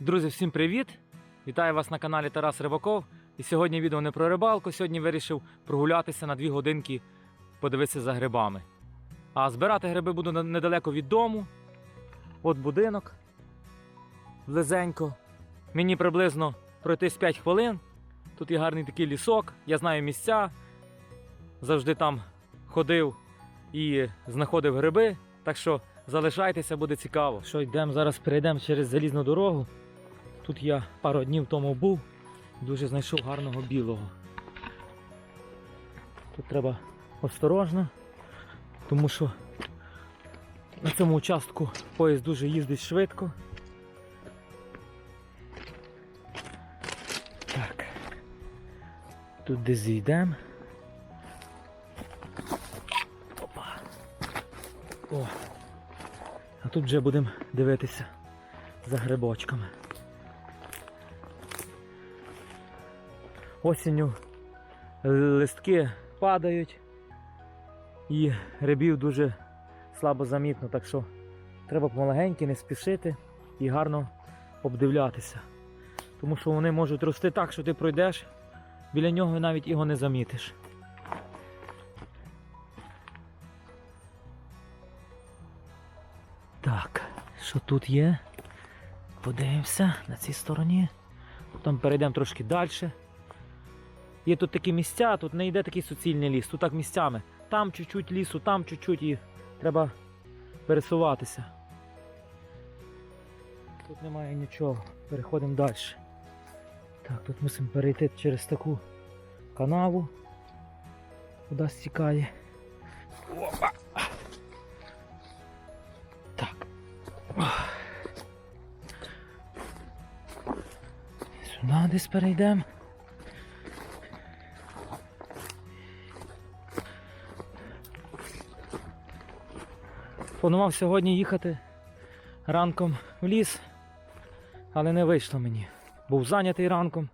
Друзі, всім привіт! Вітаю вас на каналі Тарас Рибаков. І сьогодні відео не про рибалку. Сьогодні вирішив прогулятися на дві годинки, подивитися за грибами. А збирати гриби буду недалеко від дому. От будинок. Близенько. Мені приблизно пройтись 5 хвилин. Тут є гарний такий лісок, я знаю місця. Завжди там ходив і знаходив гриби. Так що залишайтеся, буде цікаво. Що йдемо зараз, перейдемо через залізну дорогу. Тут я пару днів тому був, дуже знайшов гарного білого. Тут треба осторожно, тому що на цьому участку поїзд дуже їздить швидко. Так. Тут десь зійдемо. Опа. О. А тут вже будемо дивитися за грибочками. Осінню листки падають і грибів дуже слабо замітно, так що треба помаленьки не спішити і гарно обдивлятися. Тому що вони можуть рости так, що ти пройдеш, біля нього і навіть його не замітиш. Так, що тут є? Подивимося на цій стороні. Потім перейдемо трошки далі. Є тут такі місця, тут не йде такий суцільний ліс, тут так місцями. Там чуть-чуть лісу, там чуть-чуть і треба пересуватися. Тут немає нічого. Переходимо далі. Так, тут мусимо перейти через таку канаву. Куди стікає. Опа! Так. Сюди десь перейдемо. Планував сьогодні їхати ранком в ліс, але не вийшло мені. Був зайнятий ранком.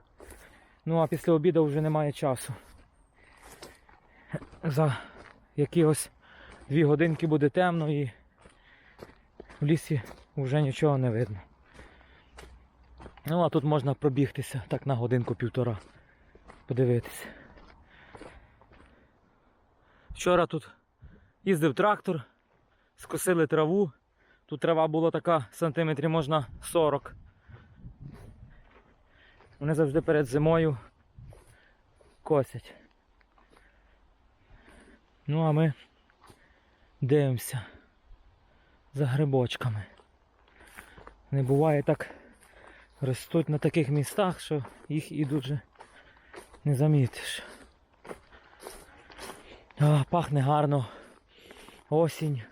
Ну а після обіду вже немає часу. За якихось дві годинки буде темно і в лісі вже нічого не видно. Ну а тут можна пробігтися так на годинку-півтора. Подивитися. Вчора тут їздив трактор, скосили траву. Тут трава була така сантиметрів можна 40. Вони завжди перед зимою косять. Ну а ми дивимося за грибочками. Не буває так ростуть на таких містах, що їх і дуже не замітиш. А, пахне гарно. Осінь.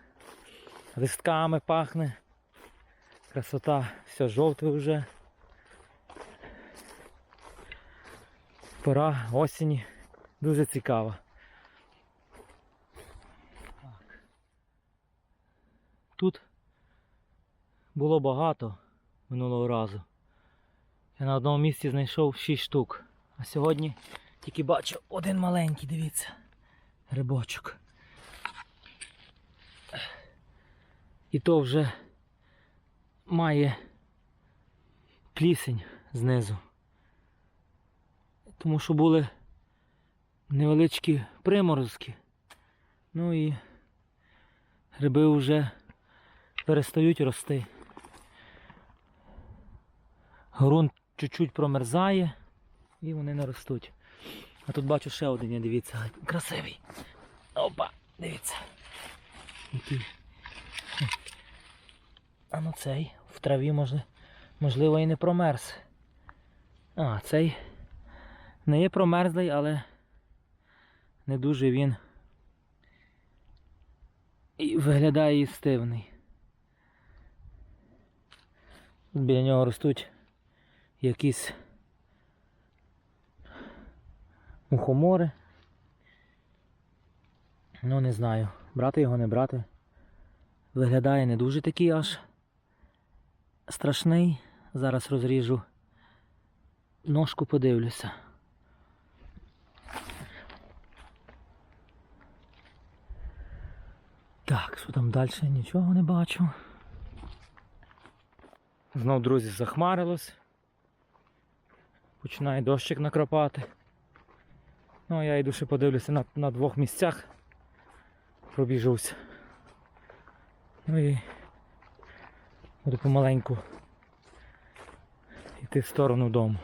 Листками пахне. Красота, все жовте вже. Пора осені. Дуже цікава. Тут було багато минулого разу. Я на одному місці знайшов 6 штук. А сьогодні тільки бачу один маленький, дивіться. Грибочок. І то вже має плісень знизу. Тому що були невеличкі приморозки. Ну і гриби вже перестають рости. Грунт чуть-чуть промерзає і вони не ростуть. А тут бачу ще один, є, дивіться, красивий. Опа, дивіться. Який. А ну цей в траві можливо і не промерз. А, цей не є промерзлий, але не дуже він і виглядає і стивний. Тут Біля нього ростуть якісь мухомори. Ну не знаю, брати його, не брати. Виглядає не дуже такий аж страшний. Зараз розріжу ножку, подивлюся. Так, що там далі? Нічого не бачу. Знов, друзі, захмарилось. Починає дощик накрапати. Ну, а я йду ще подивлюся на, на двох місцях. Пробіжусь. Ну і буду помаленьку йти в сторону дому.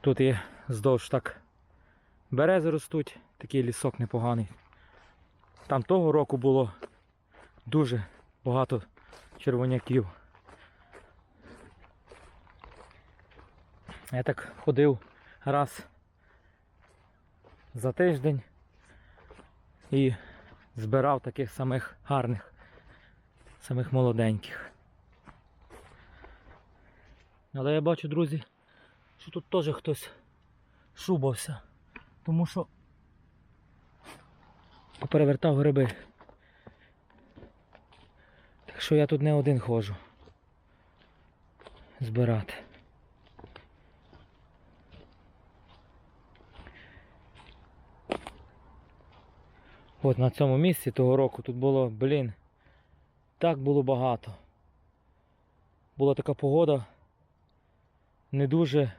Тут є здовж так берези ростуть, такий лісок непоганий. Там того року було дуже багато червоняків. Я так ходив раз за тиждень і збирав таких самих гарних, самих молоденьких. Але я бачу, друзі, що тут теж хтось шубався, тому що перевертав гриби. Так що я тут не один ходжу збирати. От на цьому місці того року тут було, блін, так було багато. Була така погода, не дуже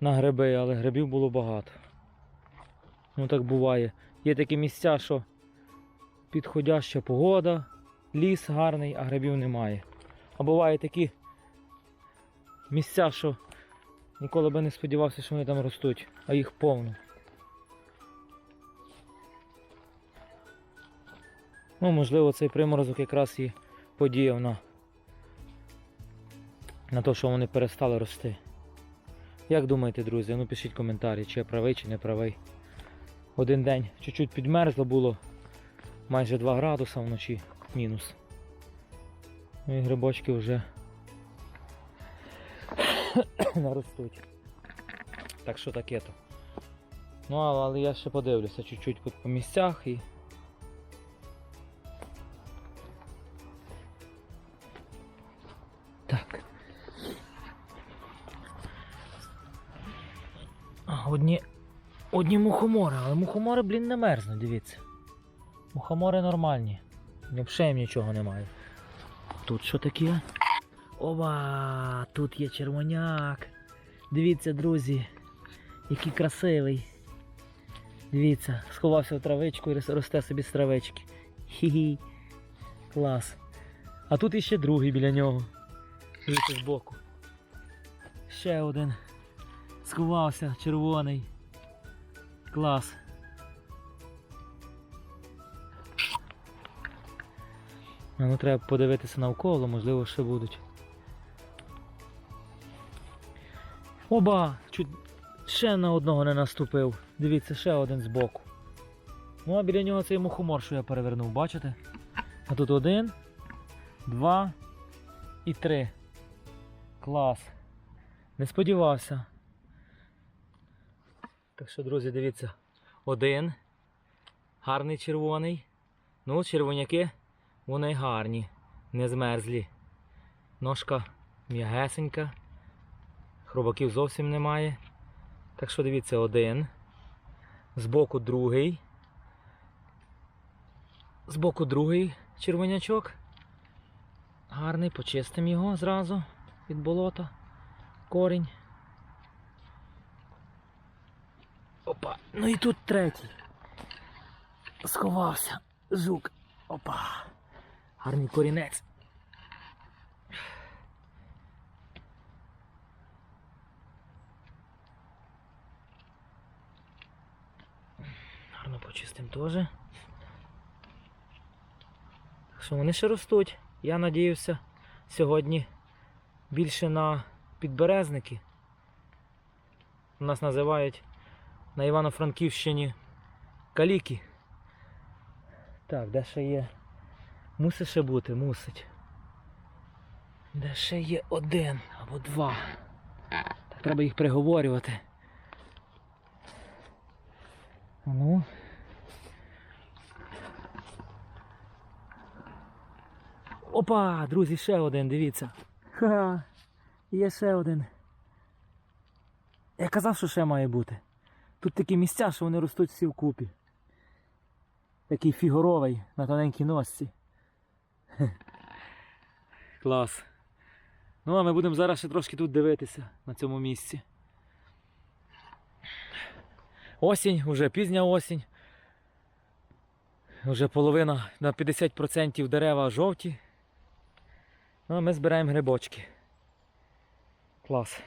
на гриби, але грибів було багато. Ну так буває. Є такі місця, що підходяща погода, ліс гарний, а грибів немає. А бувають такі місця, що ніколи би не сподівався, що вони там ростуть, а їх повно. Ну, можливо, цей приморозок якраз і подіяв на, на те, що вони перестали рости. Як думаєте, друзі? Ну пишіть коментарі, чи я правий, чи не правий. Один день чуть-чуть підмерзло було майже 2 градуса вночі мінус. Ну і грибочки вже наростуть. Так що таке то. Ну, але я ще подивлюся чуть-чуть по- місцях і. Одні мухомори, але мухомори, блін, не мерзнуть, дивіться. Мухомори нормальні. Взагалі нічого немає. Тут що таке? Ова, тут є червоняк. Дивіться, друзі, який красивий. Дивіться, сховався в травичку і росте собі з травички. Хі-хі. Клас. А тут іще другий біля нього. Дивіться збоку. Ще один. Сховався, червоний. Клас. Ну треба подивитися навколо, можливо, ще будуть. Оба! Чуть ще на одного не наступив. Дивіться, ще один збоку. Ну а біля нього цей мухомор, що я перевернув, бачите? А тут один, два і три. Клас. Не сподівався. Так що, друзі, дивіться. Один. Гарний червоний. Ну, червоняки, вони гарні, не змерзлі. Ножка м'ягесенька. Хробаків зовсім немає. Так що дивіться, один. Збоку другий. Збоку другий червонячок. Гарний, почистимо його зразу від болота. Корінь. Опа. Ну і тут третій. Сховався. Жук. Опа. Гарний корінець. Гарно почистимо теж. Що вони ще ростуть. Я надіюся сьогодні більше на підберезники. У нас називають на Івано-Франківщині каліки. Так, де ще є? Мусить ще бути, мусить. Де ще є один або два. Так треба їх приговорювати. Ну. Опа, друзі, ще один, дивіться. Ха, є ще один. Я казав, що ще має бути. Тут такі місця, що вони ростуть всі вкупі. такий фігуровий на тоненькій носці. Клас. Ну, а ми будемо зараз ще трошки тут дивитися на цьому місці. Осінь, вже пізня осінь. Вже половина на 50% дерева жовті. Ну, а ми збираємо грибочки. Клас.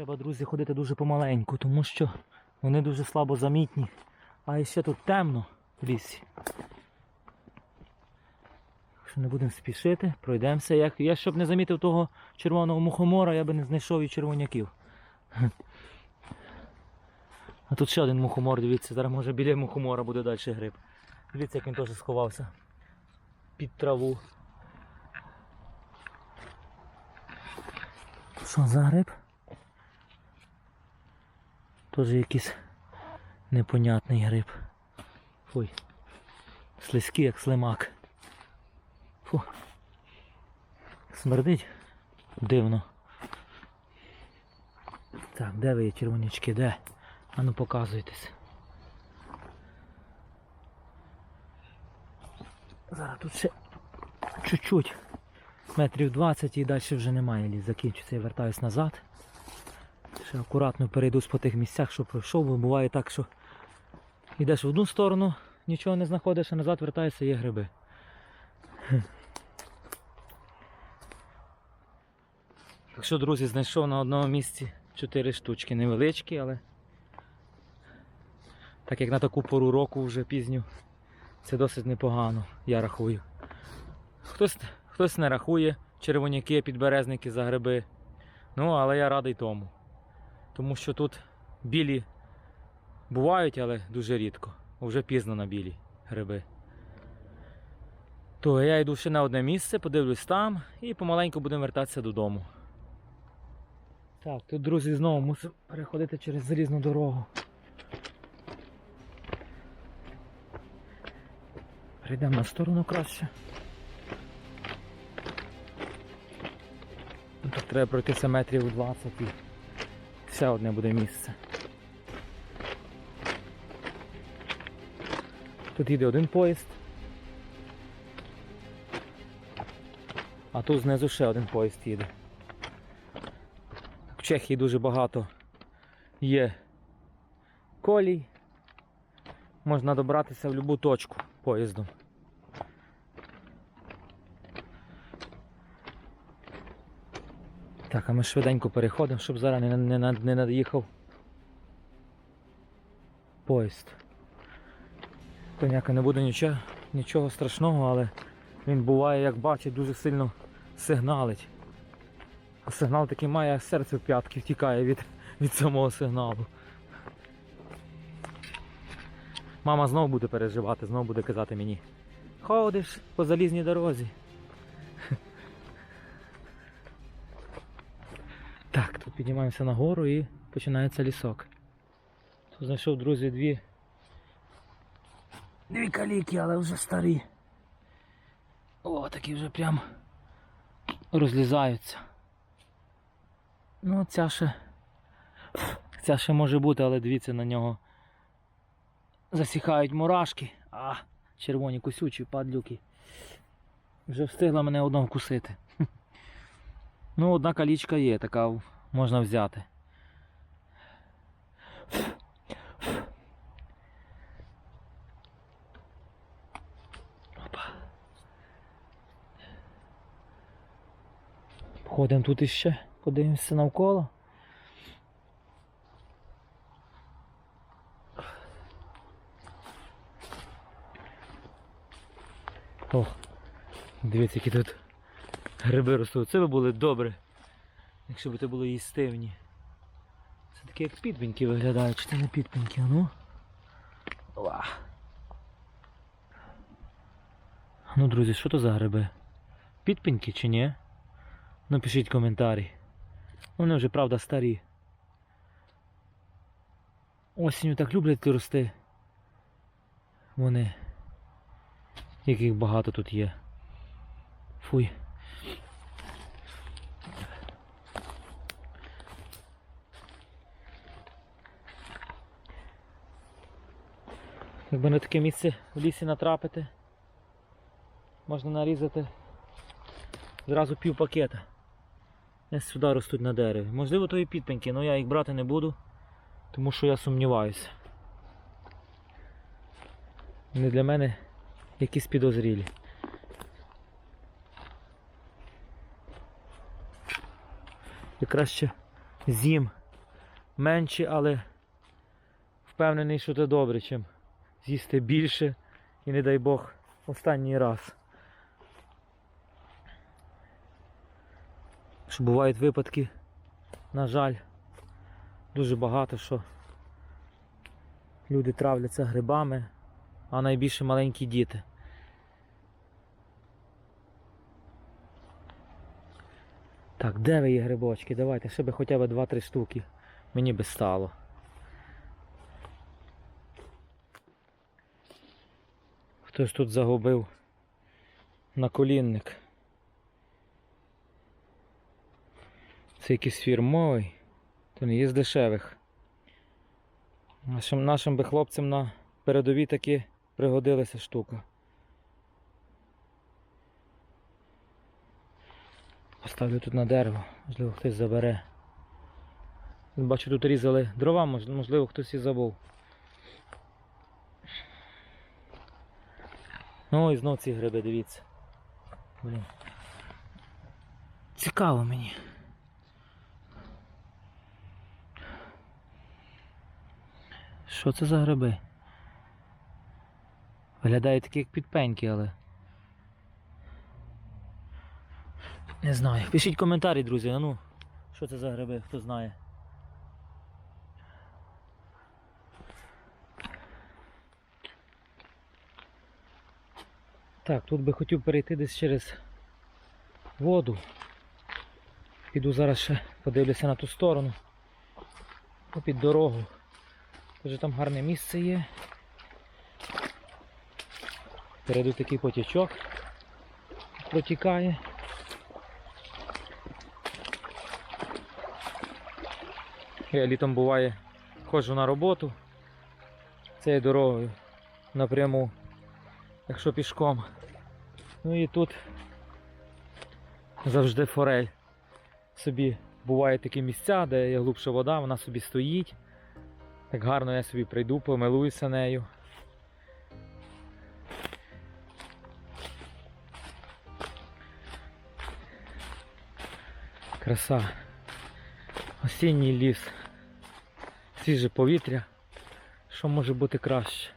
Треба, друзі, ходити дуже помаленьку, тому що вони дуже слабо замітні. А ще тут темно в лісі. Якщо не будемо спішити, пройдемося. Як, я щоб не замітив того червоного мухомора, я би не знайшов і червоняків. А тут ще один мухомор, дивіться, зараз може біля мухомора буде далі гриб. Дивіться, як він теж сховався під траву. Що за гриб? Теж якийсь непонятний гриб. Фуй. Слизький, як слимак. Фу. Смердить дивно. Так, де ви є червонячки? Де? А ну показуйтесь. Зараз тут ще чуть-чуть. Метрів 20 і далі вже немає ліс. Закінчиться, я вертаюсь назад. Ще акуратно перейду по тих місцях, що пройшов, бо буває так, що йдеш в одну сторону, нічого не знаходиш, а назад вертаєшся, є гриби. Так що, друзі, знайшов на одному місці 4 штучки невеличкі, але так як на таку пору року вже пізню, це досить непогано, я рахую. Хтось, хтось не рахує червоняки, підберезники за гриби. Ну, але я радий тому. Тому що тут білі бувають, але дуже рідко. Вже пізно на білі гриби. То я йду ще на одне місце, подивлюсь там і помаленьку будемо вертатися додому. Так, тут, друзі, знову мусимо переходити через залізну дорогу. Перейдемо на сторону краще. Тут треба пройтися метрів 20 ще одне буде місце. Тут їде один поїзд. А тут знизу ще один поїзд їде. В Чехії дуже багато є колій. Можна добратися в будь-яку точку поїздом. Так, а ми швиденько переходимо, щоб зараз не, не, не, над'їхав поїзд. Коняка не буде нічого, нічого страшного, але він буває, як бачить, дуже сильно сигналить. А сигнал такий має, аж серце в п'ятки втікає від, від самого сигналу. Мама знову буде переживати, знову буде казати мені. Ходиш по залізній дорозі. Піднімаємося нагору і починається лісок. Тут знайшов, друзі, дві. Дві каліки, але вже старі. О, такі вже прям розлізаються. Ну, ця ще. Ця ще може бути, але дивіться на нього. Засіхають мурашки. А, червоні кусючі падлюки. Вже встигла мене одного вкусити. Ну, одна калічка є, така можна взяти. Опа. Ходимо тут іще, подивимося навколо. О, дивіться, які тут гриби ростуть. Це би були добре, якщо б це було їстивні. Це такі як підпіньки виглядають, чи це не підпіньки, а ну. Ова. Ну, друзі, що то за гриби? Підпіньки чи ні? Ну пишіть коментарі. Вони вже правда старі. Осінню так люблять рости. Вони. Яких багато тут є. Фуй. Якби на таке місце в лісі натрапити, можна нарізати зразу пів пакета. Десь сюди ростуть на дереві. Можливо, то і підпеньки, але я їх брати не буду, тому що я сумніваюся. Вони для мене якісь підозрілі. І краще з'їм менші, але впевнений, що це добре, чим з'їсти більше і не дай Бог останній раз. Що бувають випадки, на жаль, дуже багато що люди травляться грибами, а найбільше маленькі діти. Так, де ви є грибочки? Давайте, ще би хоча б 2-3 штуки. Мені би стало. Хтось тут загубив наколінник. Це якийсь фірмовий, то не є з дешевих. Нашим, нашим би хлопцям на передовій таки пригодилася штука. Поставлю тут на дерево, можливо хтось забере. Бачу, тут різали дрова, можливо хтось і забув. Ну і знов ці гриби, дивіться. Блін. Цікаво мені. Що це за гриби? Виглядають такі як підпеньки, але. Не знаю. Пишіть коментарі, друзі, а ну, що це за гриби, хто знає. Так, тут би хотів перейти десь через воду. Піду зараз ще подивлюся на ту сторону. Під дорогу. Дуже там гарне місце є. Перейду такий потічок. Протікає. Я літом буває ходжу на роботу цією дорогою напряму, якщо пішком. Ну і тут завжди форель. Собі бувають такі місця, де є глибша вода, вона собі стоїть. Так гарно я собі прийду, помилуюся нею. Краса. Осінній ліс. Свіже повітря. Що може бути краще?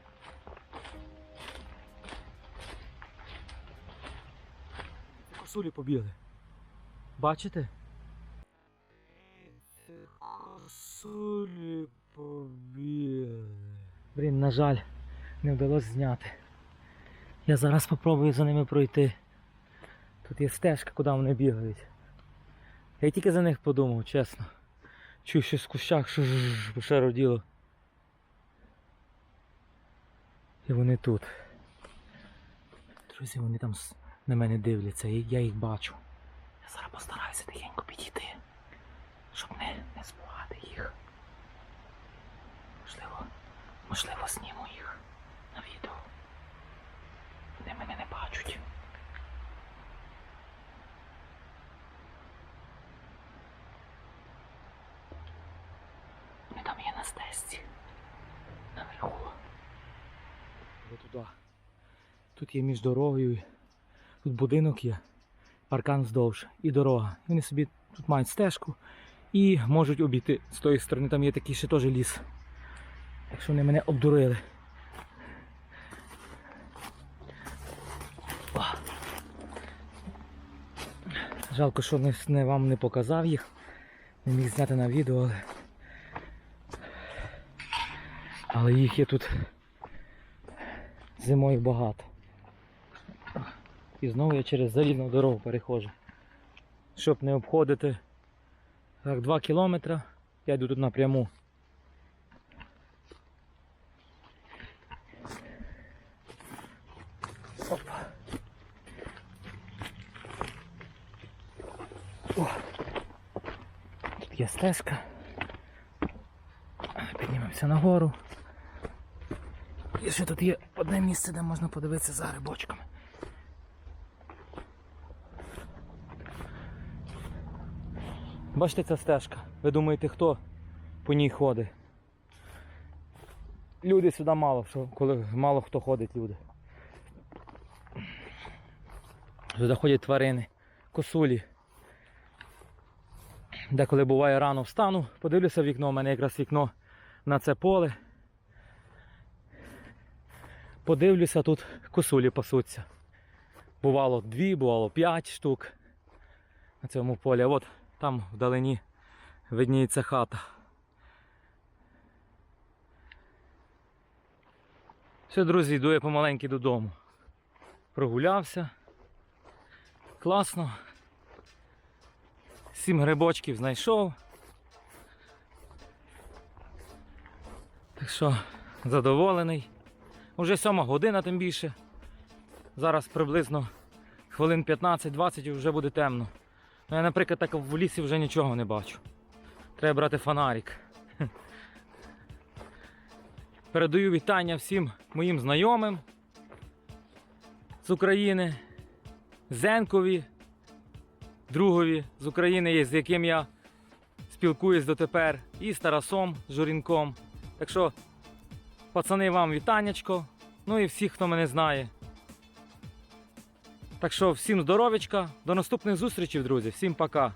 Косулі побігли. Бачите? Косулі побігли. Блін, на жаль, не вдалося зняти. Я зараз спробую за ними пройти. Тут є стежка, куди вони бігають. Я тільки за них подумав, чесно. Чую щось в кущах, що ще роділо. І вони тут. Друзі, вони там на мене дивляться, і я їх бачу. Я зараз постараюся тихенько підійти, щоб не, не збивати їх. Можливо, можливо, зніму їх на відео. Вони мене не бачать. Вони там є на стежці. Наверху. Туди. Тут є між дорогою. Тут будинок є, паркан вздовж і дорога. Вони собі тут мають стежку і можуть обійти з тої сторони. Там є такий ще теж ліс. Якщо вони мене обдурили. Жалко, що не вам не показав їх. Не міг зняти на відео, але. Але їх є тут зимою багато. І знову я через залізну дорогу переходжу. Щоб не обходити так, 2 кілометри, я йду тут напряму. Опа. О. Тут є стежка. Піднімемося нагору. І ще тут є одне місце, де можна подивитися за грибочками. Бачите, ця стежка. Ви думаєте, хто по ній ходить? Люди сюди мало, що коли мало хто ходить, люди. Сюди ходять тварини, косулі. Деколи буває рано встану, подивлюся в вікно, у мене якраз вікно на це поле. Подивлюся, тут косулі пасуться. Бувало дві, бувало п'ять штук на цьому полі. От там вдалині видніється хата. Все, друзі, йду я помаленьки додому. Прогулявся. Класно. Сім грибочків знайшов. Так що задоволений. Уже сьома година тим більше. Зараз приблизно хвилин 15-20 і вже буде темно. Ну, я, наприклад, так в лісі вже нічого не бачу. Треба брати фонарик. Передаю вітання всім моїм знайомим з України, Зенкові, другові з України, з яким я спілкуюсь дотепер, і з Тарасом Журінком. Так що, пацани, вам вітаннячко. Ну і всіх, хто мене знає. Так що всім здоров'ячка, до наступних зустрічей, друзі. Всім пока.